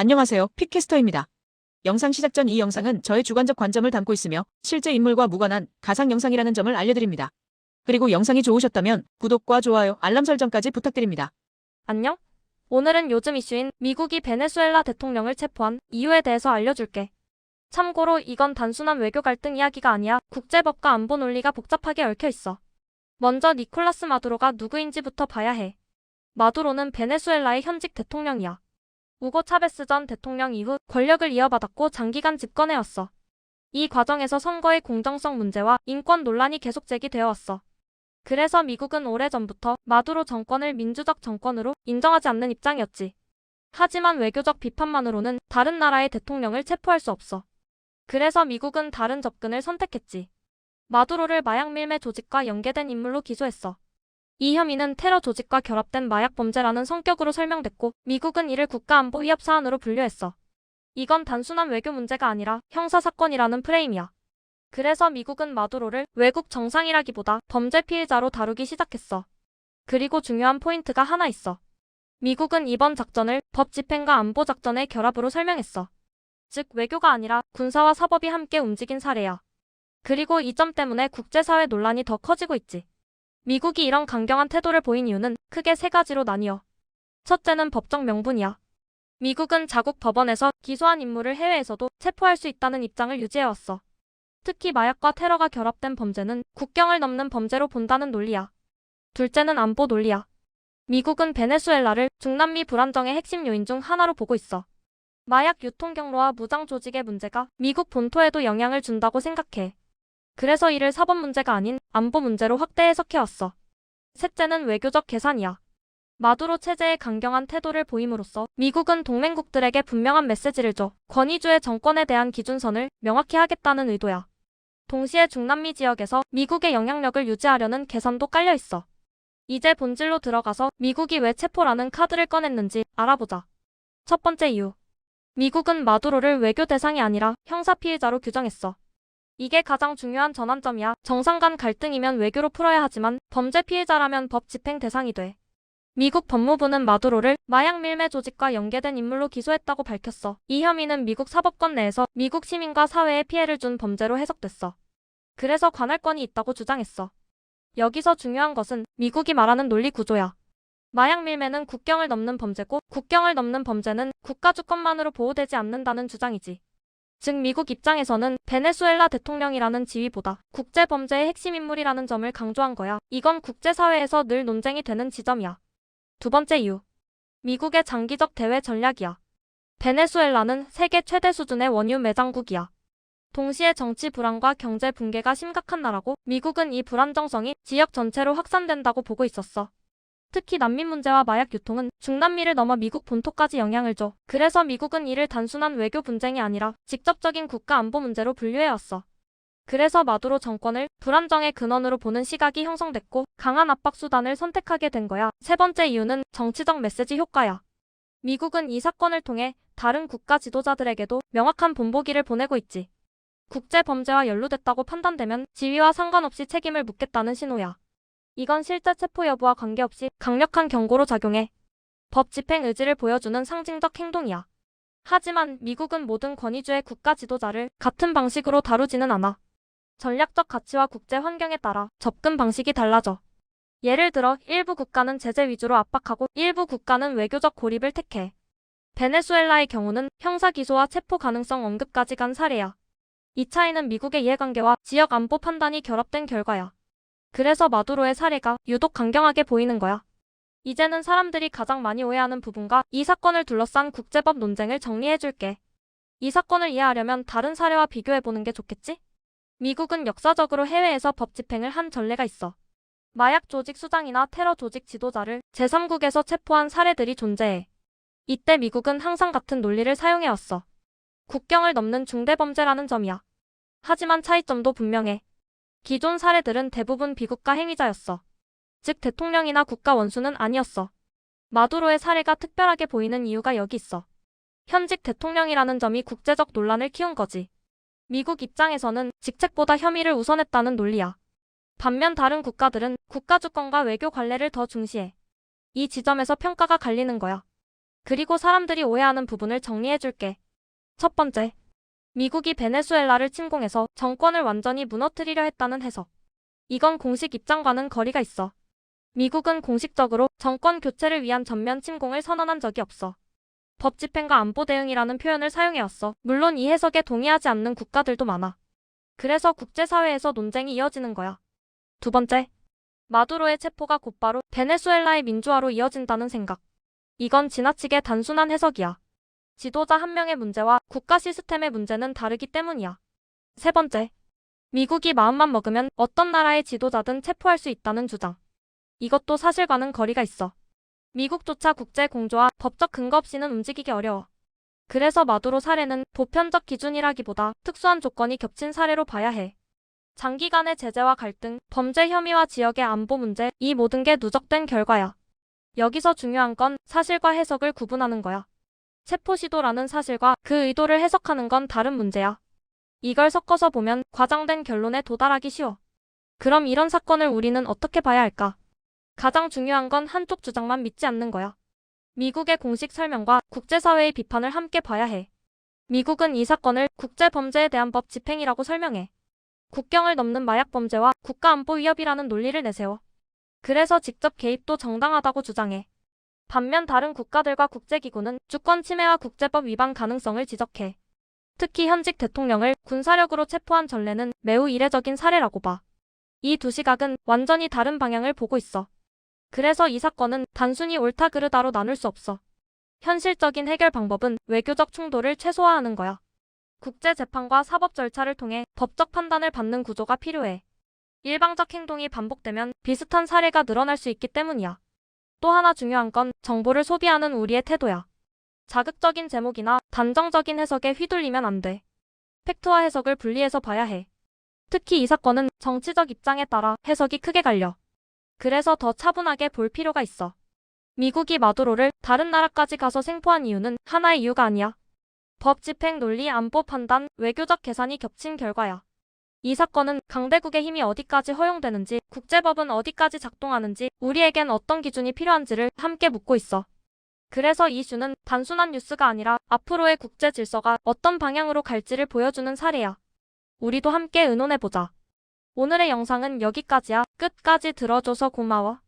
안녕하세요. 픽캐스터입니다. 영상 시작 전 이 영상은 저의 주관적 관점을 담고 있으며 실제 인물과 무관한 가상 영상이라는 점을 알려드립니다. 그리고 영상이 좋으셨다면 구독과 좋아요, 알람 설정까지 부탁드립니다. 안녕? 오늘은 요즘 이슈인 미국이 베네수엘라 대통령을 체포한 이유에 대해서 알려줄게. 참고로 이건 단순한 외교 갈등 이야기가 아니야 국제법과 안보 논리가 복잡하게 얽혀 있어. 먼저 니콜라스 마두로가 누구인지부터 봐야 해. 마두로는 베네수엘라의 현직 대통령이야. 우고 차베스 전 대통령 이후 권력을 이어받았고 장기간 집권해왔어. 이 과정에서 선거의 공정성 문제와 인권 논란이 계속 제기되어 왔어. 그래서 미국은 오래전부터 마두로 정권을 민주적 정권으로 인정하지 않는 입장이었지. 하지만 외교적 비판만으로는 다른 나라의 대통령을 체포할 수 없어. 그래서 미국은 다른 접근을 선택했지. 마두로를 마약 밀매 조직과 연계된 인물로 기소했어. 이 혐의는 테러 조직과 결합된 마약 범죄라는 성격으로 설명됐고, 미국은 이를 국가안보 위협 사안으로 분류했어. 이건 단순한 외교 문제가 아니라 형사 사건이라는 프레임이야. 그래서 미국은 마두로를 외국 정상이라기보다 범죄 피해자로 다루기 시작했어. 그리고 중요한 포인트가 하나 있어. 미국은 이번 작전을 법 집행과 안보 작전의 결합으로 설명했어. 즉 외교가 아니라 군사와 사법이 함께 움직인 사례야. 그리고 이 점 때문에 국제사회 논란이 더 커지고 있지. 미국이 이런 강경한 태도를 보인 이유는 크게 세 가지로 나뉘어. 첫째는 법적 명분이야. 미국은 자국 법원에서 기소한 인물을 해외에서도 체포할 수 있다는 입장을 유지해왔어. 특히 마약과 테러가 결합된 범죄는 국경을 넘는 범죄로 본다는 논리야. 둘째는 안보 논리야. 미국은 베네수엘라를 중남미 불안정의 핵심 요인 중 하나로 보고 있어. 마약 유통 경로와 무장 조직의 문제가 미국 본토에도 영향을 준다고 생각해. 그래서 이를 사법 문제가 아닌 안보 문제로 확대 해석해왔어. 셋째는 외교적 계산이야. 마두로 체제의 강경한 태도를 보임으로써 미국은 동맹국들에게 분명한 메시지를 줘 권위주의 정권에 대한 기준선을 명확히 하겠다는 의도야. 동시에 중남미 지역에서 미국의 영향력을 유지하려는 계산도 깔려 있어. 이제 본질로 들어가서 미국이 왜 체포라는 카드를 꺼냈는지 알아보자. 첫 번째 이유. 미국은 마두로를 외교 대상이 아니라 형사 피해자로 규정했어. 이게 가장 중요한 전환점이야. 정상 간 갈등이면 외교로 풀어야 하지만 범죄 피해자라면 법 집행 대상이 돼. 미국 법무부는 마두로를 마약 밀매 조직과 연계된 인물로 기소했다고 밝혔어. 이 혐의는 미국 사법권 내에서 미국 시민과 사회에 피해를 준 범죄로 해석됐어. 그래서 관할권이 있다고 주장했어. 여기서 중요한 것은 미국이 말하는 논리 구조야. 마약 밀매는 국경을 넘는 범죄고 국경을 넘는 범죄는 국가 주권만으로 보호되지 않는다는 주장이지. 즉 미국 입장에서는 베네수엘라 대통령이라는 지위보다 국제 범죄의 핵심 인물이라는 점을 강조한 거야. 이건 국제사회에서 늘 논쟁이 되는 지점이야. 두 번째 이유. 미국의 장기적 대외 전략이야. 베네수엘라는 세계 최대 수준의 원유 매장국이야. 동시에 정치 불안과 경제 붕괴가 심각한 나라고 미국은 이 불안정성이 지역 전체로 확산된다고 보고 있었어. 특히 난민 문제와 마약 유통은 중남미를 넘어 미국 본토까지 영향을 줘. 그래서 미국은 이를 단순한 외교 분쟁이 아니라 직접적인 국가 안보 문제로 분류해왔어. 그래서 마두로 정권을 불안정의 근원으로 보는 시각이 형성됐고 강한 압박 수단을 선택하게 된 거야. 세 번째 이유는 정치적 메시지 효과야. 미국은 이 사건을 통해 다른 국가 지도자들에게도 명확한 본보기를 보내고 있지. 국제 범죄와 연루됐다고 판단되면 지위와 상관없이 책임을 묻겠다는 신호야. 이건 실제 체포 여부와 관계없이 강력한 경고로 작용해. 법 집행 의지를 보여주는 상징적 행동이야. 하지만 미국은 모든 권위주의 국가 지도자를 같은 방식으로 다루지는 않아. 전략적 가치와 국제 환경에 따라 접근 방식이 달라져. 예를 들어 일부 국가는 제재 위주로 압박하고 일부 국가는 외교적 고립을 택해. 베네수엘라의 경우는 형사 기소와 체포 가능성 언급까지 간 사례야. 이 차이는 미국의 이해관계와 지역 안보 판단이 결합된 결과야. 그래서 마두로의 사례가 유독 강경하게 보이는 거야. 이제는 사람들이 가장 많이 오해하는 부분과 이 사건을 둘러싼 국제법 논쟁을 정리해줄게. 이 사건을 이해하려면 다른 사례와 비교해보는 게 좋겠지? 미국은 역사적으로 해외에서 법 집행을 한 전례가 있어. 마약 조직 수장이나 테러 조직 지도자를 제3국에서 체포한 사례들이 존재해. 이때 미국은 항상 같은 논리를 사용해왔어. 국경을 넘는 중대범죄라는 점이야. 하지만 차이점도 분명해. 기존 사례들은 대부분 비국가 행위자였어. 즉 대통령이나 국가 원수는 아니었어. 마두로의 사례가 특별하게 보이는 이유가 여기 있어. 현직 대통령이라는 점이 국제적 논란을 키운 거지. 미국 입장에서는 직책보다 혐의를 우선했다는 논리야. 반면 다른 국가들은 국가 주권과 외교 관례를 더 중시해. 이 지점에서 평가가 갈리는 거야. 그리고 사람들이 오해하는 부분을 정리해줄게. 첫 번째. 미국이 베네수엘라를 침공해서 정권을 완전히 무너뜨리려 했다는 해석. 이건 공식 입장과는 거리가 있어. 미국은 공식적으로 정권 교체를 위한 전면 침공을 선언한 적이 없어. 법 집행과 안보 대응이라는 표현을 사용해왔어. 물론 이 해석에 동의하지 않는 국가들도 많아. 그래서 국제사회에서 논쟁이 이어지는 거야. 두 번째. 마두로의 체포가 곧바로 베네수엘라의 민주화로 이어진다는 생각. 이건 지나치게 단순한 해석이야. 지도자 한 명의 문제와 국가 시스템의 문제는 다르기 때문이야. 세 번째. 미국이 마음만 먹으면 어떤 나라의 지도자든 체포할 수 있다는 주장. 이것도 사실과는 거리가 있어. 미국조차 국제 공조와 법적 근거 없이는 움직이기 어려워. 그래서 마두로 사례는 보편적 기준이라기보다 특수한 조건이 겹친 사례로 봐야 해. 장기간의 제재와 갈등, 범죄 혐의와 지역의 안보 문제, 이 모든 게 누적된 결과야. 여기서 중요한 건 사실과 해석을 구분하는 거야. 체포 시도라는 사실과 그 의도를 해석하는 건 다른 문제야. 이걸 섞어서 보면 과장된 결론에 도달하기 쉬워. 그럼 이런 사건을 우리는 어떻게 봐야 할까? 가장 중요한 건 한쪽 주장만 믿지 않는 거야. 미국의 공식 설명과 국제사회의 비판을 함께 봐야 해. 미국은 이 사건을 국제범죄에 대한 법 집행이라고 설명해. 국경을 넘는 마약 범죄와 국가안보 위협이라는 논리를 내세워. 그래서 직접 개입도 정당하다고 주장해. 반면 다른 국가들과 국제기구는 주권 침해와 국제법 위반 가능성을 지적해. 특히 현직 대통령을 군사력으로 체포한 전례는 매우 이례적인 사례라고 봐. 이 두 시각은 완전히 다른 방향을 보고 있어. 그래서 이 사건은 단순히 옳다 그르다로 나눌 수 없어. 현실적인 해결 방법은 외교적 충돌을 최소화하는 거야. 국제재판과 사법 절차를 통해 법적 판단을 받는 구조가 필요해. 일방적 행동이 반복되면 비슷한 사례가 늘어날 수 있기 때문이야. 또 하나 중요한 건 정보를 소비하는 우리의 태도야. 자극적인 제목이나 단정적인 해석에 휘둘리면 안 돼. 팩트와 해석을 분리해서 봐야 해. 특히 이 사건은 정치적 입장에 따라 해석이 크게 갈려. 그래서 더 차분하게 볼 필요가 있어. 미국이 마두로를 다른 나라까지 가서 생포한 이유는 하나의 이유가 아니야. 법 집행 논리 안보 판단 외교적 계산이 겹친 결과야. 이 사건은 강대국의 힘이 어디까지 허용되는지 국제법은 어디까지 작동하는지 우리에겐 어떤 기준이 필요한지를 함께 묻고 있어. 그래서 이 이슈는 단순한 뉴스가 아니라 앞으로의 국제 질서가 어떤 방향으로 갈지를 보여주는 사례야. 우리도 함께 의논해보자. 오늘의 영상은 여기까지야. 끝까지 들어줘서 고마워.